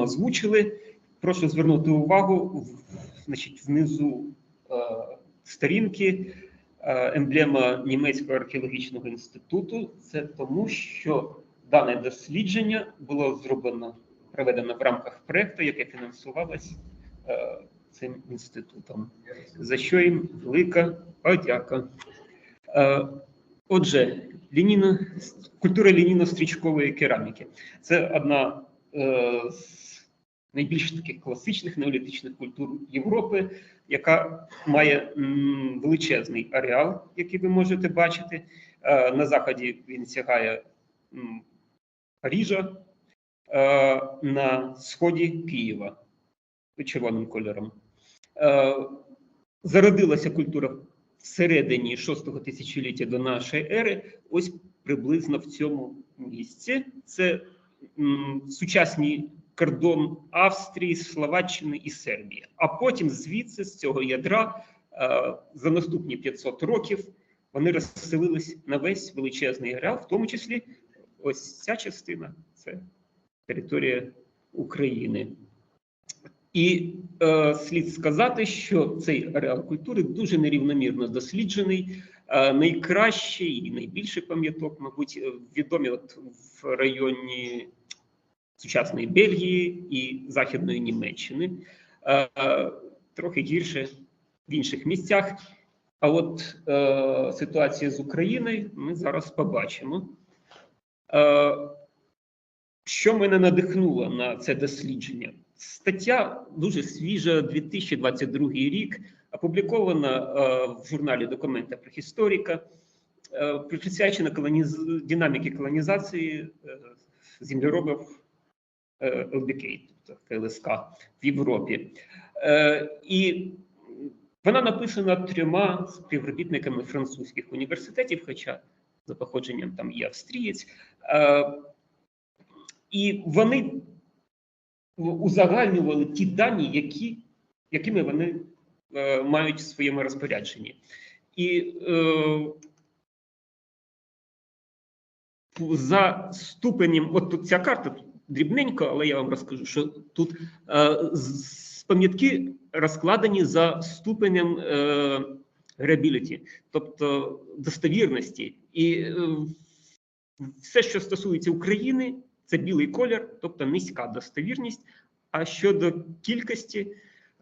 озвучили. Прошу звернути увагу значить, внизу е, сторінки е, емблема Німецького археологічного інституту. Це тому, що дане дослідження було зроблено, проведено в рамках проекту, яке фінансувалось е, цим інститутом, за що їм велика подяка. Е, Отже, лінійно, культура лінійно-стрічкової кераміки це одна е, з найбільш таких класичних неолітичних культур Європи, яка має величезний ареал, який ви можете бачити. Е, на заході він сягає м, Парижа, е, на сході Києва червоним кольором. Е, зародилася культура всередині шостого тисячоліття до нашої ери, ось приблизно в цьому місці. Це м, сучасний кордон Австрії, Словаччини і Сербії. А потім звідси, з цього ядра, е, за наступні 500 років вони розселились на весь величезний ареал, в тому числі ось ця частина це територія України. І е, слід сказати, що цей ареал культури дуже нерівномірно досліджений. Е, найкращий і найбільший пам'яток, мабуть, е, відомі от в районі сучасної Бельгії і Західної Німеччини. Е, трохи гірше в інших місцях. А от е, ситуація з Україною ми зараз побачимо. Е, що мене надихнуло на це дослідження? Стаття дуже свіжа, 2022 рік, опублікована е, в журналі Документа Прехісторіка, е, присвячена колоніз... динаміки колонізації е, землеробів е, ЛБК, тобто КЛСК в Європі. Е, і вона написана трьома співробітниками французьких університетів, хоча за походженням там є австрієць. Е, і вони узагальнювали ті дані, які, якими вони мають в своєму розпорядженні. І за ступенем, от тут ця карта тут дрібненько, але я вам розкажу, що тут е, пам'ятки розкладені за ступенем е, readability, тобто достовірності. І е, все, що стосується України, це білий колір, тобто низька достовірність. А щодо кількості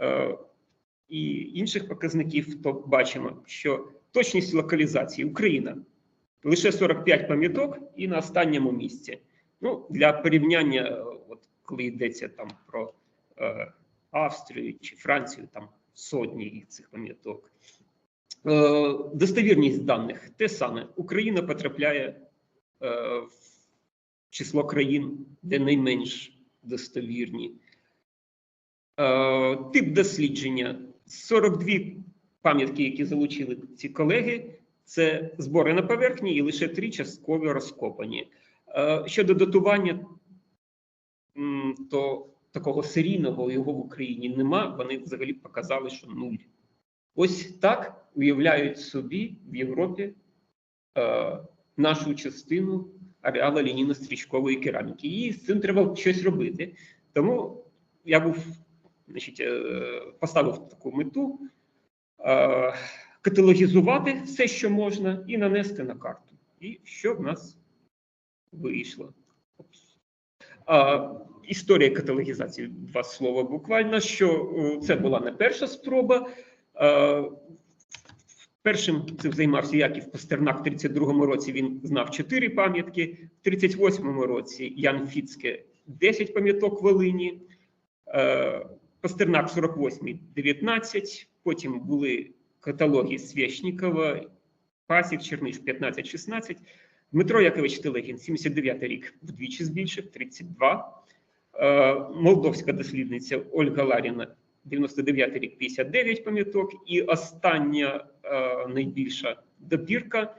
е, і інших показників, то бачимо, що точність локалізації Україна лише 45 пам'яток і на останньому місці. Ну, для порівняння, е, от коли йдеться там про е, Австрію чи Францію, там сотні їх цих пам'яток. Е, достовірність даних те саме. Україна потрапляє е, в число країн, де найменш достовірні. Е, тип дослідження 42 пам'ятки, які залучили ці колеги, це збори на поверхні і лише три частково розкопані. Е, щодо датування, то такого серійного його в Україні нема. Вони взагалі показали, що нуль. Ось так уявляють собі в Європі е, нашу частину ареала лінійно-стрічкової кераміки. І з цим треба щось робити. Тому я був, значить, е, поставив таку мету е, каталогізувати все, що можна, і нанести на карту. І що в нас вийшло? Опс. А, історія каталогізації, два слова буквально. Що е, це була не перша спроба. Е, Першим цим займався Яків Пастернак в 32-му році. Він знав чотири пам'ятки. В 38-му році Ян Фіцке 10 пам'яток Волині. Е, Пастернак 48-й 19. Потім були каталоги Свєшнікова, Пасік, Черниш 15-16. Дмитро Якович Телегін, 79 рік, вдвічі збільшив 32. Е, Молдовська дослідниця Ольга Ларіна, 99 рік, 59 пам'яток. І остання е, найбільша добірка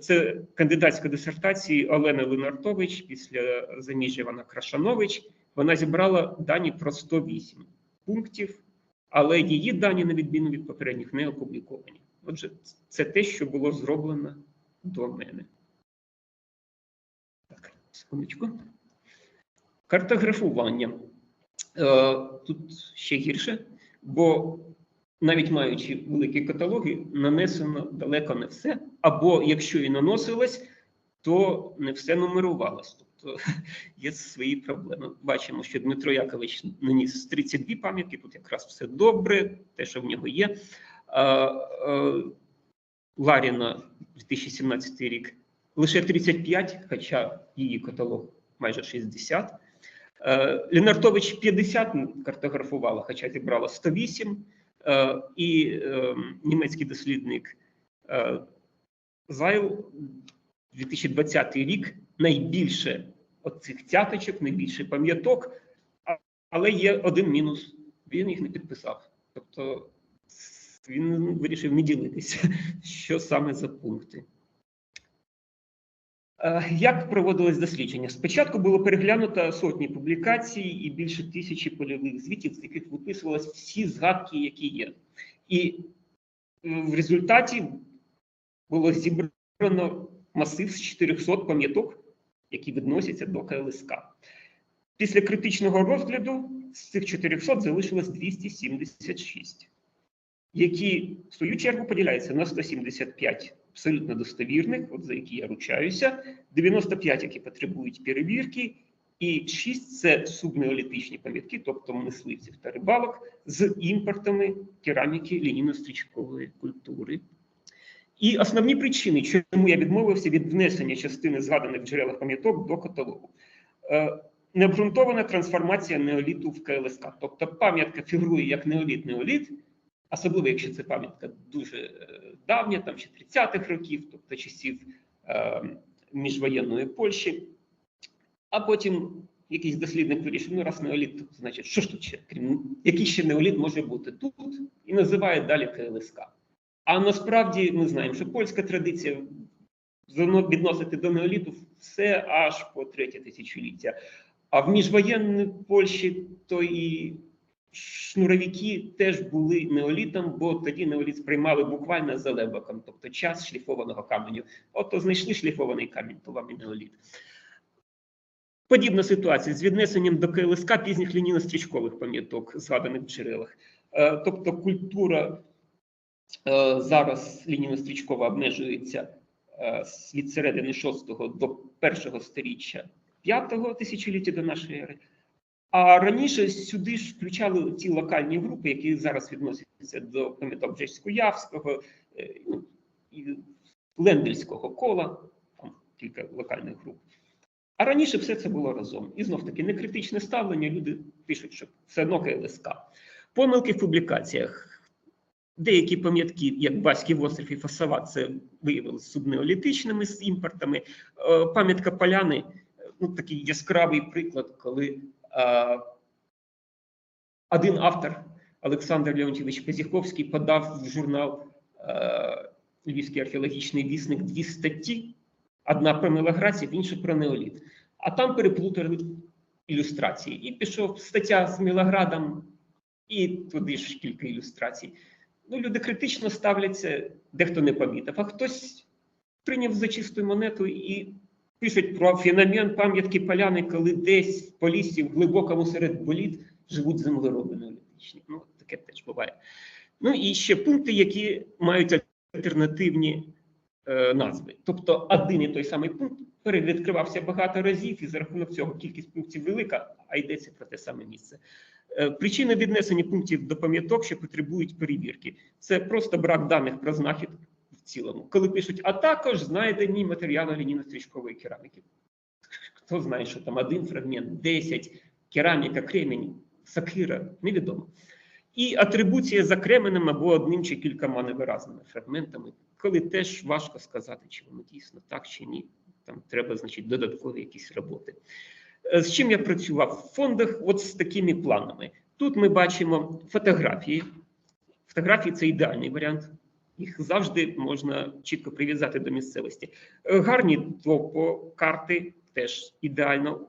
це кандидатська дисертації Олени Ленартович після заміжжя Івана Крашанович. Вона зібрала дані про 108 пунктів, але її дані, на відміну від попередніх, не опубліковані. Отже, це те, що було зроблено до мене. Секундочку. Картографування. Е, Тут ще гірше, бо навіть маючи великі каталоги, нанесено далеко не все. Або якщо і наносилось, то не все нумерувалось. Тобто є свої проблеми. Бачимо, що Дмитро Якович наніс 32 пам'ятки, тут якраз все добре, те, що в нього є. А, а, Ларіна 2017 рік лише 35, хоча її каталог майже 60. Е, Лінартович 50 картографувала, хоча зібрала 108. Е, І е, німецький дослідник е, Зайл 2020 рік найбільше оцих цяточок, найбільше пам'яток, але є один мінус: він їх не підписав. Тобто він вирішив не ділитися, що саме за пункти. Е, Як проводилось дослідження? Спочатку було переглянуто сотні публікацій і більше тисячі польових звітів, з яких виписувалися всі згадки, які є. І в результаті було зібрано масив з 400 пам'яток, які відносяться до КЛСК. Після критичного розгляду з цих 400 залишилось 276, які в свою чергу поділяються на 175 абсолютно достовірних, от за які я ручаюся, 95, які потребують перевірки, і 6 це субнеолітичні пам'ятки, тобто мисливців та рибалок, з імпортами кераміки лінійно-стрічкової культури. І основні причини, чому я відмовився від внесення частини згаданих в джерелах пам'яток до каталогу. Е, Необґрунтована трансформація неоліту в КЛСК. Тобто пам'ятка фігурує як неоліт-неоліт, особливо якщо це пам'ятка дуже е, давня, там ще 30-х років, тобто часів е, міжвоєнної Польщі. А потім якийсь дослідник вирішив, ну раз неоліт, то значить, що ж тут ще, крім який ще неоліт може бути тут, і називає далі КЛСК. А насправді ми знаємо, що польська традиція відносити до неоліту все аж по третє тисячоліття. А в міжвоєнній Польщі то і шнуровики теж були неолітом, бо тоді неоліт сприймали буквально за лебаком, тобто час шліфованого каменю. Ото знайшли шліфований камінь, то вам і неоліт. Подібна ситуація з віднесенням до КЛСК пізніх лінійно-стрічкових пам'яток, згаданих в джерелах. Е, Тобто культура е, зараз лінійно-стрічкова обмежується е, від середини 6 до першого сторіччя 5 тисячоліття до нашої ери. А раніше сюди ж включали ті локальні групи, які зараз відносяться до пам'яток Бжесько-Явського е, ну, і Лендельського кола, там кілька локальних груп. А раніше все це було разом. І знов таки некритичне ставлення. Люди пишуть, що все одно КЛСК. Помилки в публікаціях. Деякі пам'ятки, як Баськів острів і Фасова, це виявилися субнеолітичними з імпортами. Е, Пам'ятка Поляни е, ну, такий яскравий приклад, коли один автор, Олександр Леонтьович Пезіховський, подав в журнал е, Львівський археологічний вісник дві статті: одна про мелограців, інша про неоліт. А там переплутали ілюстрації. І пішов стаття з Мілоградом, і туди ж кілька ілюстрацій. Ну, люди критично ставляться, дехто не помітив, а хтось прийняв за чисту монету і пишуть про феномен пам'ятки поляни, коли десь по лісі в глибокому серед боліт живуть землероби неолітичні. Ну, таке теж буває. Ну і ще пункти, які мають альтернативні е, назви. Тобто один і той самий пункт перевідкривався багато разів, і за рахунок цього кількість пунктів велика, а йдеться про те саме місце. Е, Причини віднесення пунктів до пам'яток, що потребують перевірки, це просто брак даних про знахід в цілому. Коли пишуть, а також знайдені матеріали лінійно-стрічкової кераміки. Хто знає, що там один фрагмент, 10, кераміка, кремінь, сакира, невідомо. І атрибуція за кременем або одним чи кількома невиразними фрагментами, коли теж важко сказати, чи воно дійсно так чи ні. Там треба, значить, додаткові якісь роботи. Е, З чим я працював в фондах? От з такими планами. Тут ми бачимо фотографії. Фотографії це ідеальний варіант. Їх завжди можна чітко прив'язати до місцевості. Е, Гарні топокарти теж ідеально.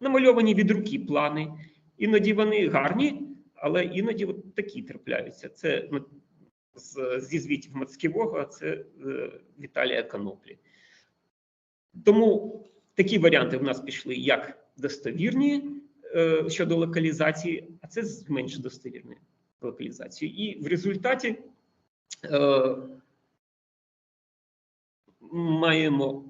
Намальовані від руки плани. Іноді вони гарні, але іноді от такі трапляються. Це ну, зі звітів Мацьківого, а це е, Віталія Коноплі. Тому такі варіанти в нас пішли як достовірні е, щодо локалізації, а це менш достовірною локалізацією. І в результаті маємо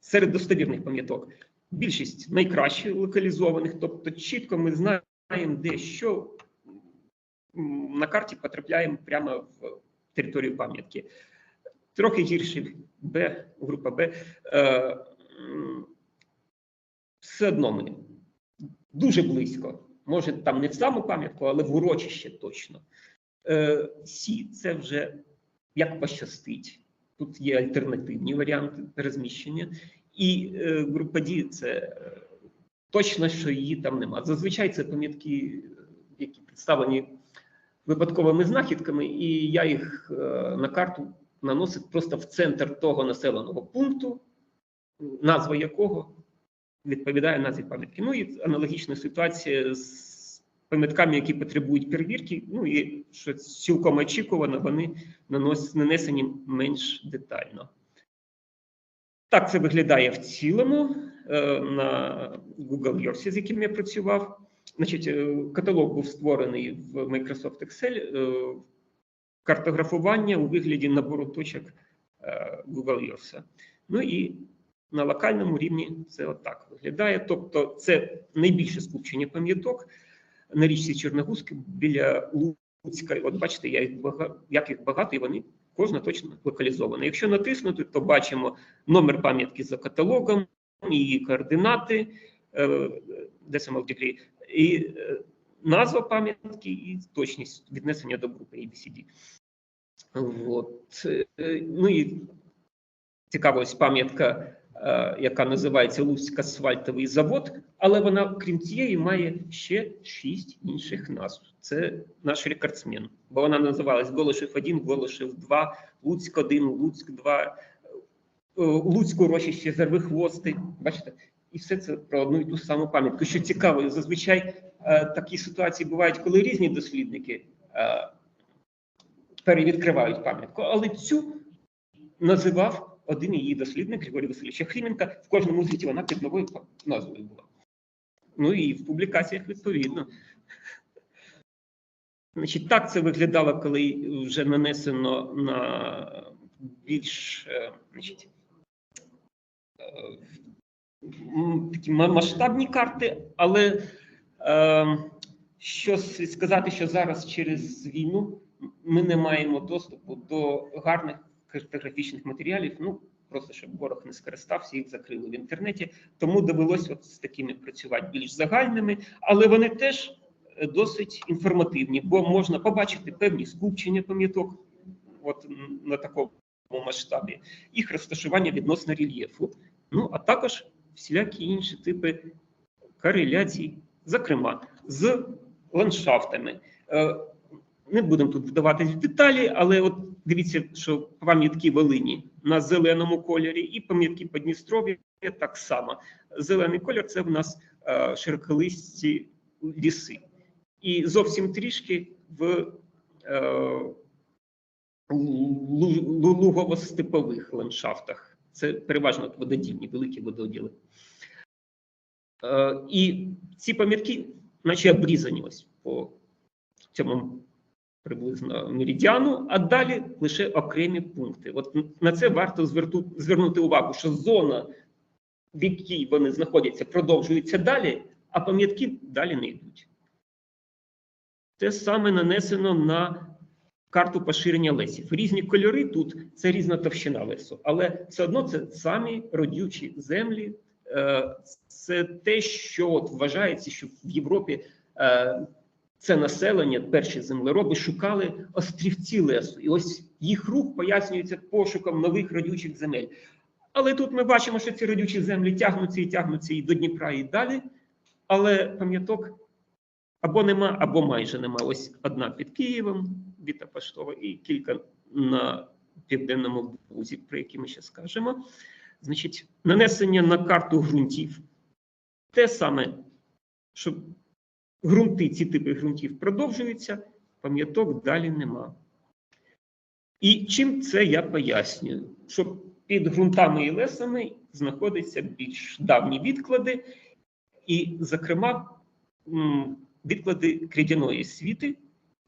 серед достовірних пам'яток більшість найкраще локалізованих, тобто чітко ми знаємо, де що на карті потрапляємо прямо в територію пам'ятки. Трохи гірше Б, група Б. Е, все одно ми дуже близько. Може, там не в саму пам'ятку, але в урочище точно. Е, Сі це вже як пощастить. Тут є альтернативні варіанти розміщення. І е, група Ді це е, точно, що її там нема. Зазвичай це пам'ятки, е, які представлені випадковими знахідками, і я їх е, на карту наносив просто в центр того населеного пункту, назва якого відповідає назві пам'ятки. Ну і аналогічна ситуація з пам'ятками, які потребують перевірки. Ну і що цілком очікувано, вони нанесені менш детально. Так це виглядає в цілому е, на Google Earth, з яким я працював. Значить, е, каталог був створений в Microsoft Excel. е, Картографування у вигляді набору точок Google Earth. Ну і на локальному рівні це отак виглядає. Тобто, це найбільше скупчення пам'яток на річці Чорногузька біля Луцька. От бачите, я їх багато, як їх багато, і вони кожна точно локалізована. Якщо натиснути, то бачимо номер пам'ятки за каталогом, її координати, е, decimal degree, і е, назва пам'ятки, і точність віднесення до групи ABCD. От. е, Ну і цікаво, ось пам'ятка, е, яка називається Луцьк асфальтовий завод, але вона, крім цієї, має ще шість інших назв. Це наш рекордсмен, бо вона називалась Голошев 1, Голошев 2, Луцьк 1, Луцьк 2, е, Луцьк урочище Зарвихвости. Бачите? І все це про одну і ту саму пам'ятку. Що цікаво, зазвичай е, такі ситуації бувають, коли різні дослідники е, перевідкривають пам'ятку, але цю називав один її дослідник Григорій Васильович Хріменка. В кожному звіті вона під новою назвою була. Ну і в публікаціях відповідно. Значить, так це виглядало, коли вже нанесено на більш е, значить, е, такі масштабні карти, але е, що сказати, що зараз через війну ми не маємо доступу до гарних картографічних матеріалів. Ну просто щоб ворог не скористався, їх закрили в інтернеті. Тому довелося от з такими працювати більш загальними, але вони теж е, досить інформативні, бо можна побачити певні скупчення пам'яток, от на такому масштабі, їх розташування відносно рельєфу. Ну а також всілякі інші типи кореляцій, зокрема з ландшафтами. Не будемо тут вдаватись в деталі, але от дивіться, що пам'ятки Волині на зеленому кольорі, і пам'ятки Подністров'я так само. Зелений колір це в нас е, широколисті ліси. І зовсім трішки в е, лу- лу- лугово-степових ландшафтах. Це переважно вододільні, великі вододіли. Е, і ці пам'ятки, наче обрізані ось по цьому приблизно меридіану, а далі лише окремі пункти. От на це варто звернути увагу, що зона, в якій вони знаходяться, продовжується далі, а пам'ятки далі не йдуть. Те саме нанесено на карту поширення лесів. Різні кольори тут це різна товщина лесу, але все одно це самі родючі землі. Е, Це те, що от вважається, що в Європі е, це населення, перші землероби шукали острівці лесу, і ось їх рух пояснюється пошуком нових родючих земель. Але тут ми бачимо, що ці родючі землі тягнуться і тягнуться і до Дніпра, і далі. Але пам'яток або нема, або майже нема. Ось одна під Києвом, Віта Паштова, і кілька на південному бузі, про які ми ще скажемо. Значить, нанесення на карту ґрунтів. Те саме, що ґрунти, ці типи ґрунтів продовжуються, пам'яток далі нема. І чим це я пояснюю? Що під ґрунтами і лесами знаходяться більш давні відклади, і, зокрема, відклади крідяної світи,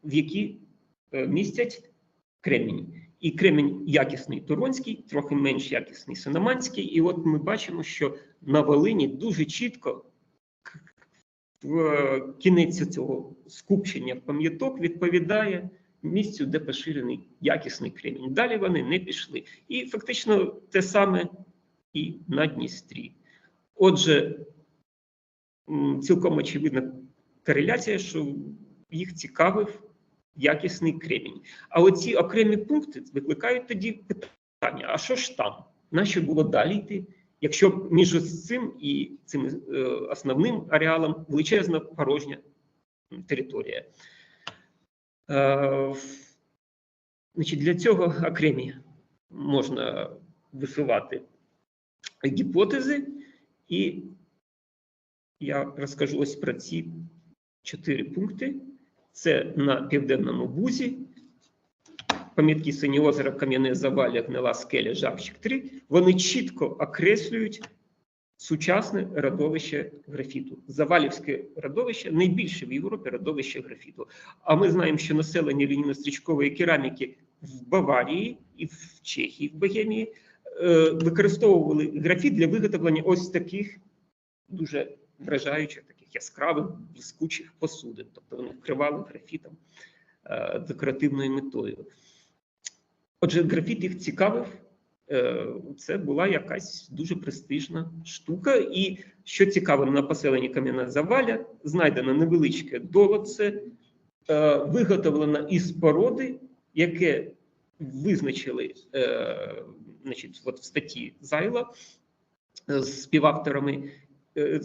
в які е, містять кремінь. І кремінь якісний туронський, трохи менш якісний синаманський. І от ми бачимо, що на Волині дуже чітко кінець цього скупчення пам'яток відповідає місцю, де поширений якісний кремінь. Далі вони не пішли. І фактично те саме і на Дністрі. Отже, цілком очевидна кореляція, що їх цікавив якісний кремінь. А оці окремі пункти викликають тоді питання: а що ж там? Нащо було далі йти? Якщо між цим і цим е, основним ареалом величезна порожня територія. Е, значить, для цього окремі можна висувати гіпотези, і я розкажу ось про ці чотири пункти. Це на південному бузі, пам'ятки Синє озеро, Кам'яне Завалля, Гнила Скеля, Жабчик 3. Вони чітко окреслюють сучасне родовище графіту. Завалівське родовище найбільше в Європі родовище графіту. А ми знаємо, що населення лінійно-стрічкової кераміки в Баварії і в Чехії, в Богемії е, використовували графіт для виготовлення ось таких дуже вражаючих, таких яскравих, блискучих посудин. Тобто вони вкривали графітом е, декоративною метою. Отже, графіт їх цікавив. Е, Це була якась дуже престижна штука. І що цікаво, на поселенні Кам'яна Заваля знайдено невеличке долоце, е, виготовлено із породи, яке визначили е, значить, от в статті Зайла з співавторами.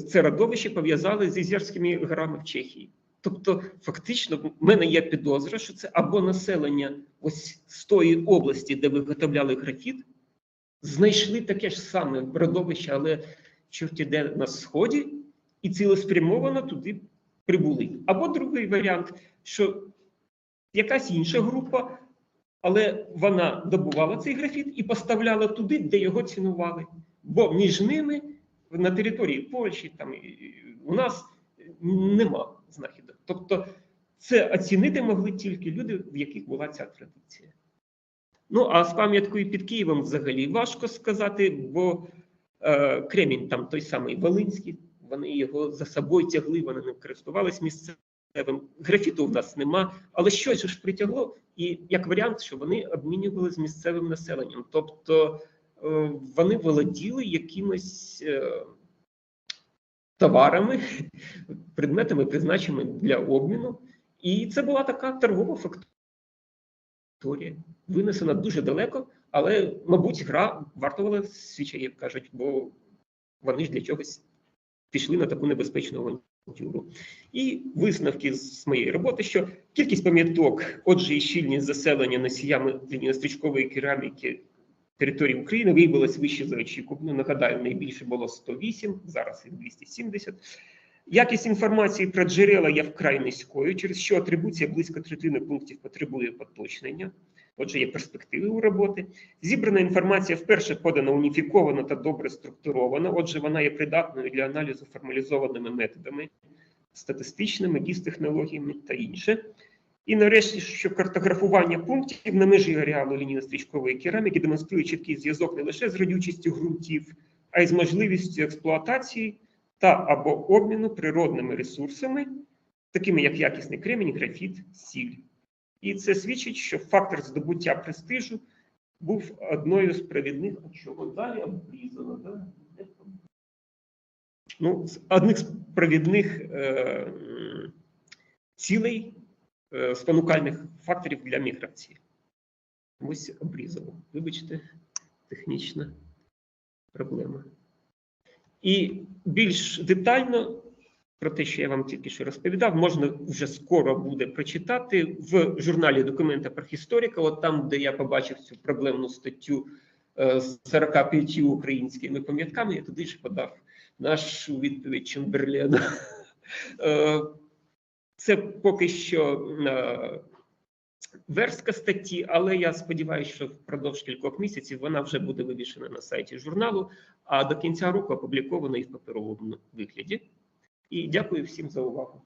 Це родовище пов'язали з Ізерськими горами в Чехії. Тобто, фактично, в мене є підозра, що це або населення ось з тої області, де виготовляли графіт, знайшли таке ж саме родовище, але чорті де на сході, і цілеспрямовано туди прибули. Або другий варіант, що якась інша група, але вона добувала цей графіт і поставляла туди, де його цінували. Бо між ними на території Польщі, там у нас нема знахідок. Тобто, це оцінити могли тільки люди, в яких була ця традиція. Ну, а з пам'яткою під Києвом взагалі важко сказати, бо е, Кремінь там той самий Волинський, вони його за собою тягли, вони не користувались місцевим. Графіту в нас нема, але щось ж притягло, і як варіант, що вони обмінювали з місцевим населенням. Тобто е, вони володіли якимось е, товарами, предметами, призначеними для обміну. І це була така торгова факторія, винесена дуже далеко, але, мабуть, гра вартувала свічей, як кажуть, бо вони ж для чогось пішли на таку небезпечну авантюру. І висновки з моєї роботи, що кількість пам'яток, отже, і щільність заселення носіями лінійно-стрічкової кераміки території України виявилась вище за очікувано. Нагадаю, найбільше було 108, зараз їх 270. Якість інформації про джерела є вкрай низькою, через що атрибуція близько третини пунктів потребує поточнення. Отже, є перспективи у роботи. Зібрана інформація вперше подана уніфіковано та добре структурована. Отже, вона є придатною для аналізу формалізованими методами, статистичними, гіс-технологіями та інше. І нарешті, що картографування пунктів на межі ареалу лінійно-стрічкової кераміки демонструє чіткий зв'язок не лише з родючістю ґрунтів, а й з можливістю експлуатації та або обміну природними ресурсами, такими як якісний кремінь, графіт, сіль. І це свідчить, що фактор здобуття престижу був одною з провідних, а чого далі обрізано, да? Ну, одних з провідних е, цілей спонукальних факторів для міграції. Ось обрізало. Вибачте, технічна проблема. І більш детально про те, що я вам тільки що розповідав, можна вже скоро буде прочитати в журналі Документа про історика, от там, де я побачив цю проблемну статтю е, з 45 українськими пам'ятками, я туди ж подав нашу відповідь Чемберлена. Це поки що е, верстка статті, але я сподіваюся, що впродовж кількох місяців вона вже буде вивішена на сайті журналу, а до кінця року опублікована і в паперовому вигляді. І дякую всім за увагу.